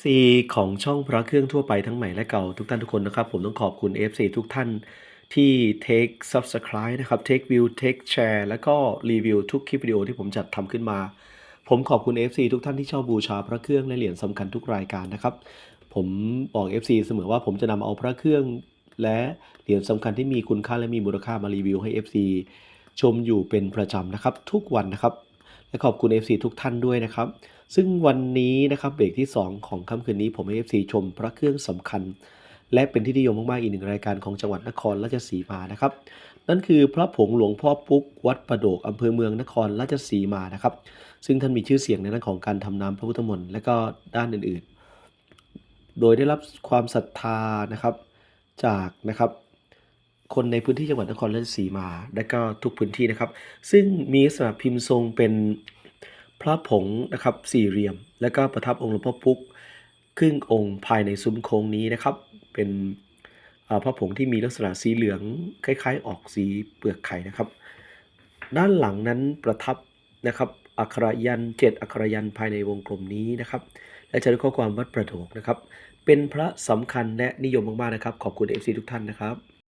FC ของช่องพระเครื่องทั่วไปทั้งใหม่และเก่าทุกท่านทุกคนนะครับ ผมต้องขอบคุณ FC ทุกท่านที่ Take Subscribe นะครับ Take View Take Share แล้วก็รีวิวทุกคลิปวิดีโอที่ผมจัดทำขึ้นมา ผมขอบคุณ FC ทุกท่านที่เช่าบูชาพระเครื่องและเหรียญสำคัญทุกรายการนะครับ ผมบอก FC เสมอว่าผมจะนำเอาพระเครื่อง และเหรียญสำคัญที่มีคุณค่าและมีมูลค่ามารีวิวให้ FC ชมอยู่เป็นประจำนะครับ ทุกวันนะครับ และขอบคุณ FC ทุกท่านด้วยนะครับ ซึ่งวันนี้นะครับเบรกที่ 2 ของค่ำคืนนี้ผมให้ FC ชมพระเครื่องสำคัญ และเป็นที่นิยมมาก ๆ อีกหนึ่งรายการของจังหวัดนครราชสีมานะครับ นั่นคือพระผงหลวงพ่อปุ๊ก วัดประโดกอำเภอเมืองนครราชสีมานะครับ ซึ่งท่านมีชื่อเสียงในด้านของการทำน้ำพระพุทธมนต์และก็ด้านอื่น ๆ โดยได้รับความศรัทธานะครับจากนะครับ คนในพื้นที่จังหวัดนครราชสีมา และก็ทุกพื้นที่นะครับ ซึ่งมีลักษณะพิมพ์ทรงเป็นพระผงนะครับสี่เหลี่ยม และก็ประทับองค์หลวงพ่อปุ๊กครึ่งองค์ภายในซุ้มโค้งนี้นะครับ เป็นพระผงที่มีลักษณะสีเหลืองคล้าย ๆ ออกสีเปลือกไข่นะครับ ด้านหลังนั้นประทับนะครับอักขระยันเจ็ดอักขระยันภายในวงกลมนี้นะครับ และจะด้วยข้อความวัดประโดกนะครับ เป็นพระสำคัญและนิยมมากๆนะครับ ขอบคุณ FC ทุกท่านนะครับ